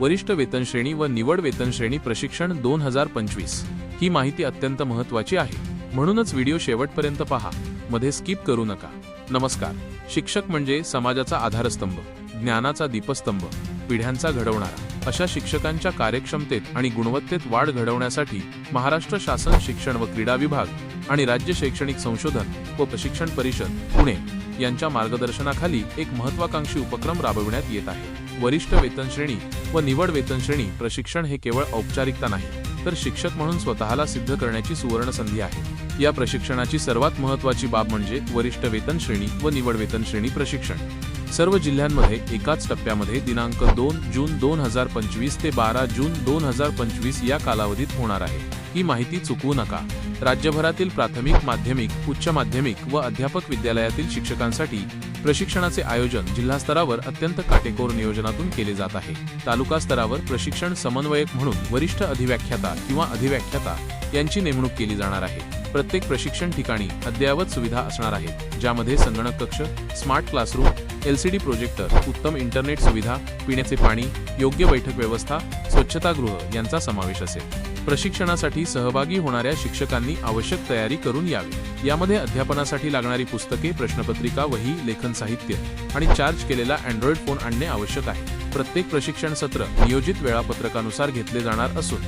वरिष्ठ वेतनश्रेणी व निवड वेतनश्रेणी प्रशिक्षण दोन हजार पंचवीस. ही माहिती अत्यंत महत्त्वाची आहे. म्हणूनच व्हिडिओ शेवटपर्यंत पहा. मध्ये स्किप करू नका. नमस्कार. शिक्षक म्हणजे समाजाचा आधारस्तंभ ज्ञानाचा दीपस्तंभ पिढ्यांचा घडवणारा. अशा शिक्षकांच्या कार्यक्षमतेत आणि गुणवत्तेत वाढ घडवण्यासाठी महाराष्ट्र शासन शिक्षण व क्रीडा विभाग आणि राज्य शैक्षणिक संशोधन व प्रशिक्षण परिषद पुणे यांच्या मार्गदर्शनाखाली एक महत्वाकांक्षी उपक्रम राबविण्यात येत आहे. वरिष्ठ वेतन श्रेणी व निवड वेतन श्रेणी प्रशिक्षण हे केवळ औपचारिकता नाही तर शिक्षक म्हणून स्वतःला सिद्ध करण्याची सुवर्ण संधी आहे. या प्रशिक्षणाची सर्वात महत्वाची बाब म्हणजे वरिष्ठ वेतन श्रेणी व निवड वेतन श्रेणी प्रशिक्षण. सर्व जिल्ह्यांमध्ये एकाच टप्प्यामध्ये दिनांक दोन जून दोन हजार पंचवीस ते बारा जून दोन हजार पंचवीस या कालावधीत होणार आहे. ही माहिती चुकवू नका. राज्यभरातील प्राथमिक माध्यमिक उच्च माध्यमिक व अध्यापक विद्यालयातील शिक्षकांसाठी प्रशिक्षणाचे आयोजन जिल्हा स्तरावर अत्यंत काटेकोर नियोजनातून केले जात आहे. तालुका स्तरावर प्रशिक्षण समन्वयक म्हणून वरिष्ठ अधिव्याख्याता किंवा अधिव्याख्याता यांची नेमणूक केली जाणार आहे. प्रत्येक प्रशिक्षण ठिकाणी अद्ययावत सुविधा असणार आहेत ज्यामध्ये संगणक कक्ष स्मार्ट क्लासरूम एलसीडी प्रोजेक्टर उत्तम इंटरनेट सुविधा पिण्याचे पाणी योग्य बैठक व्यवस्था स्वच्छतागृह यांचा समावेश असेल. प्रशिक्षणासाठी सहभागी होणाऱ्या शिक्षकांनी आवश्यक तयारी करून यावी. यामध्ये अध्यापनासाठी लागणारी पुस्तके प्रश्नपत्रिका वही लेखन साहित्य आणि चार्ज केलेला अँड्रॉइड फोन आणणे आवश्यक आहे. प्रत्येक प्रशिक्षण सत्र नियोजित वेळापत्रकानुसार घेतले जाणार असून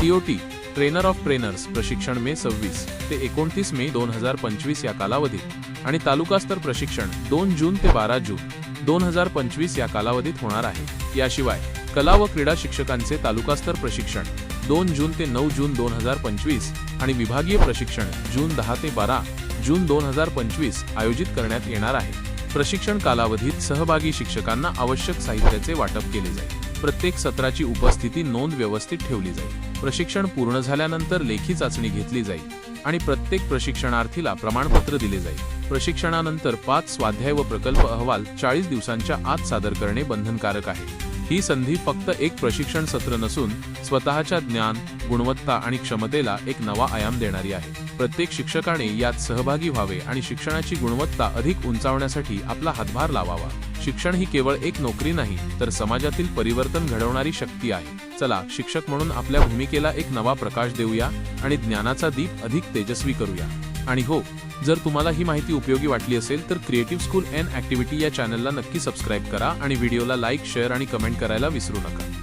टीओटी ट्रेनर ऑफ ट्रेनर्स प्रशिक्षण मे सव्वीस ते एकोणतीस मे दोन हजार पंचवीस या कालावधीत आणि तालुकास्तर प्रशिक्षण दोन जून ते बारा जून दोन हजार पंचवीस या कालावधीत होणार आहे. याशिवाय कला व क्रीडा शिक्षकांचे तालुकास्तर प्रशिक्षण दोन जून ते नऊ जून दोन हजार पंचवीस आणि विभागीय प्रशिक्षण जून दहा ते बारा जून दोन हजार पंचवीस आयोजित करण्यात येणार आहे. प्रशिक्षण कालावधीत सहभागी शिक्षकांना आवश्यक साहित्याचे वाटप केले जाईल. प्रत्येक सत्राची उपस्थिती नोंद व्यवस्थित ठेवली जाईल. प्रशिक्षण पूर्ण झाल्यानंतर लेखी चाचणी घेतली जाईल आणि प्रत्येक प्रशिक्षणार्थीला प्रमाणपत्र दिले जाईल. प्रशिक्षणानंतर पाच स्वाध्याय व प्रकल्प अहवाल चाळीस दिवसांच्या आत सादर करणे बंधनकारक आहे. ही संधी फक्त एक प्रशिक्षण सत्र नसून स्वतःच्या ज्ञान गुणवत्ता आणि क्षमतेला एक नवा आयाम देणारी आहे. प्रत्येक शिक्षकाने यात सहभागी व्हावे आणि शिक्षणाची गुणवत्ता अधिक उंचावण्यासाठी आपला हातभार लावावा. शिक्षण ही केवळ एक नोकरी नाही तर समाजातील परिवर्तन घडवणारी शक्ती आहे. चला शिक्षक म्हणून आपल्या भूमिकेला एक नवा प्रकाश देऊया आणि ज्ञानाचा दीप अधिक तेजस्वी करूया. आणि हो जर तुम्हाला ही माहिती उपयोगी वाटली असेल तर क्रिएटिव्ह स्कूल अँड ऍक्टिव्हिटी या चॅनलला नक्की सबस्क्राईब करा आणि व्हिडिओला लाईक शेअर आणि कमेंट करायला विसरू नका.